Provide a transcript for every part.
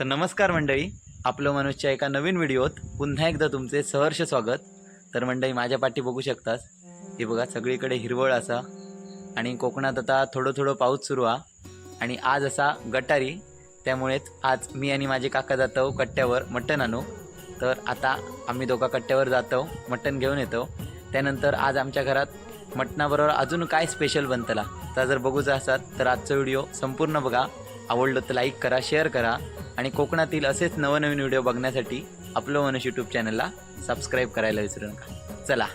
तर नमस्कार मंडळी आपलं मनुष्यच्या एका नवीन व्हिडिओत पुन्हा एकदा तुमचे सहर्ष स्वागत. तर मंडळी माझ्या पाठी बघू शकतात हे बघा सगळीकडे हिरवळ असा आणि कोकणात आता थोडं थोडं पाऊस सुरू हा. आणि आज असा गटारी त्यामुळेच आज मी आणि माझे काका जातो कट्ट्यावर मटण आणू. तर आता आम्ही दोघा कट्ट्यावर जातो मटण घेऊन येतो. त्यानंतर आज आमच्या घरात मटणाबरोबर अजून काय स्पेशल बनतला तर जर बघूचा असाल तर आजचा व्हिडिओ संपूर्ण बघा. आवडलं तर लाईक करा शेअर करा आणि कोकणातील असेच नवनवीन व्हिडिओ बघण्यासाठी आपलं मनस यूट्यूब चॅनलला सबस्क्राईब करायला विसरू नका. चला.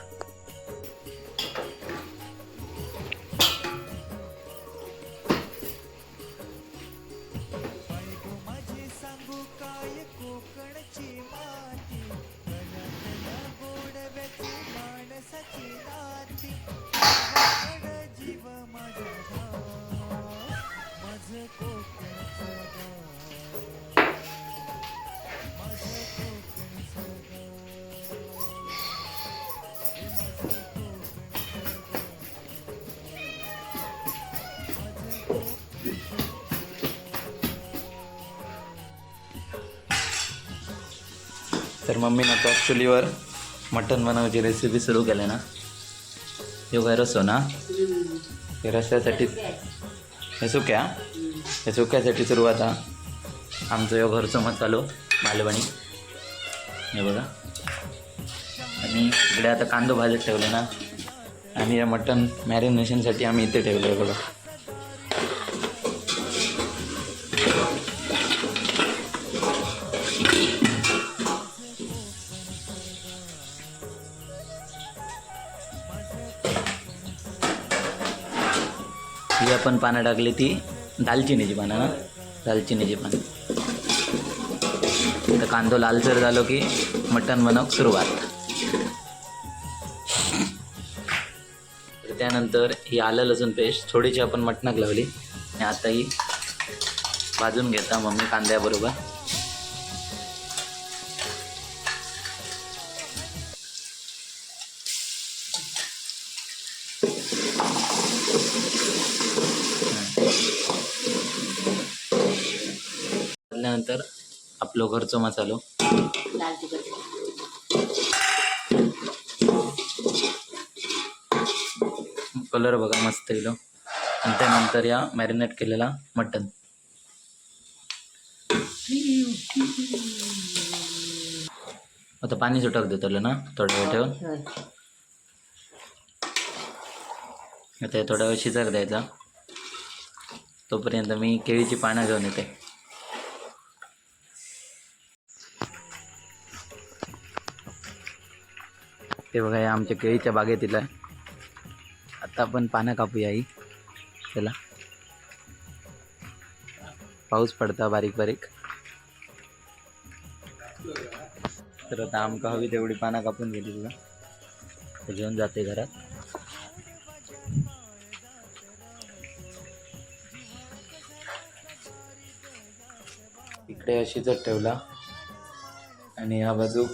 तर मम्मीनं आता चुलीवर मटण बनवायची रेसिपी सुरू केली ना. योगा काय रसो ना. हे रस्त्यासाठी हे सुक्या. हे सुक्यासाठी सुरुवात हा. आमचं यो घरचं मसालो मालवणी हे बघा. आणि इकडे आता कांदो भाजत ठेवले ना. आणि या मटण मॅरिनेशनसाठी आम्ही इथे ठेवलं आहे बघा. ही आपण पानं टाकली ती. दालचिनीची पानं ना? दालचिनीची पानं. तर कांदो लालसर झालो की मटण बनवक सुरुवात. तर त्यानंतर ही आलं लसूण पेस्ट. थोडीशी आपण मटणाक लावली. आणि आता ही भाजून घेता मम्मी कांद्याबरोबर. त्यानंतर आपलं घरचं मसालो लाल तिखट कलर बघा मस्त येलो. आणि त्यानंतर या मॅरिनेट केलेला मटन आता पाणी सुटक देतो ना थोडा वेळ ठेवून. आता थोडा वेळ शिजक द्यायचा. तोपर्यंत मी केळीची पानं घेऊन येते. ते बघा आमच्या केळीच्या बागेतील आहे. आता आपण पानं कापूया ही. चला. पाऊस पडता बारीक बारीक. तर आता आमका हवी तेवढी पानं कापून गेली तुला ते घेऊन जाते घरात. इकडे शिजत ठेवला. आणि ह्या बाजूक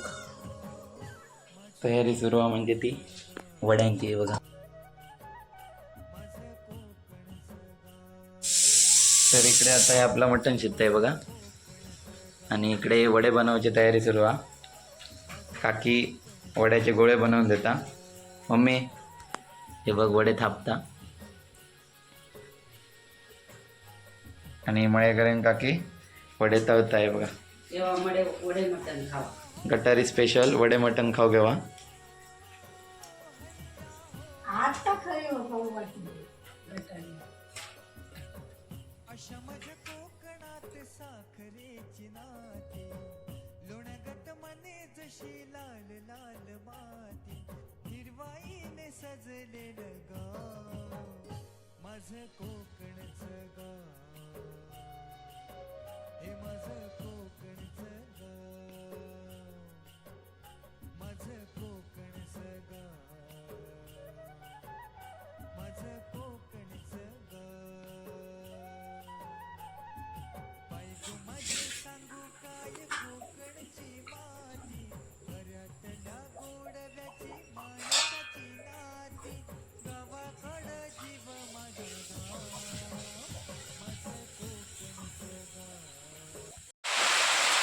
तयारी सुरू आहे म्हणजे ती वड्यांची बघा. तर इकडे आता हे आपलं मटण शिजतंय बघा. आणि इकडे वडे बनवायची तयारी सुरू आहे. काकी वड्याचे गोळे बनवून देता मम्मी हे बघ वडे थापता. आणि मळेकरेन काकी वडे तळताय बघा. वडे मटण खावा. गटारी स्पेशल वडे मटण खाऊ घेवा. आता खरी खाऊ वाटली अशा माझ्या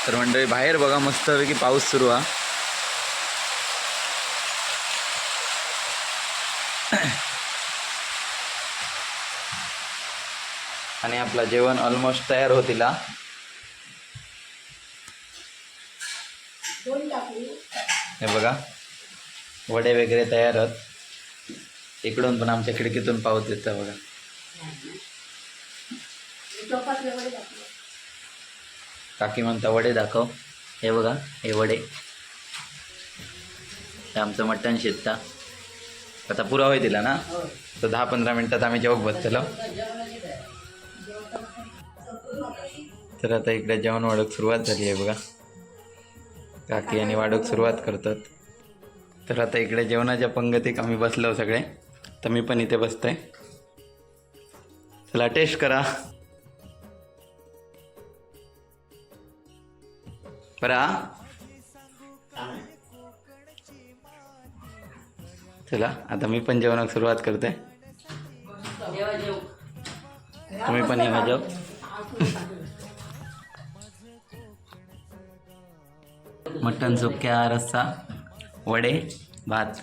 तर मंडळी बाहेर बघा मस्तपैकी पाऊस सुरू हा. आणि आपला जेवण ऑलमोस्ट तयार होतीला हे. बघा वडे वगैरे तयार आहेत. इकडून पण आमच्या खिडकीतून पाऊस येतं बघा. काकी म्हणता वडे दाखव. हे बघा हे वडे. हे आमचं मटण शिजता आता पुरा होय दिला ना? तर दहा पंधरा मिनिटात आम्ही जेवक बसतलो तर आता इकडे जेवण वाढूक सुरुवात झाली आहे बघा. काकी आणि वाढूक सुरुवात करतात. तर आता इकडे जेवणाच्या पंगतीक आम्ही बसलो सगळे. तर मी पण इथे बसतोय. चला टेस्ट करा. बरा चला आता मी पण जेवणाक सुरुवात करते. तुम्ही पण ये माझ्या मटण सुक्या रस्सा वडे भात.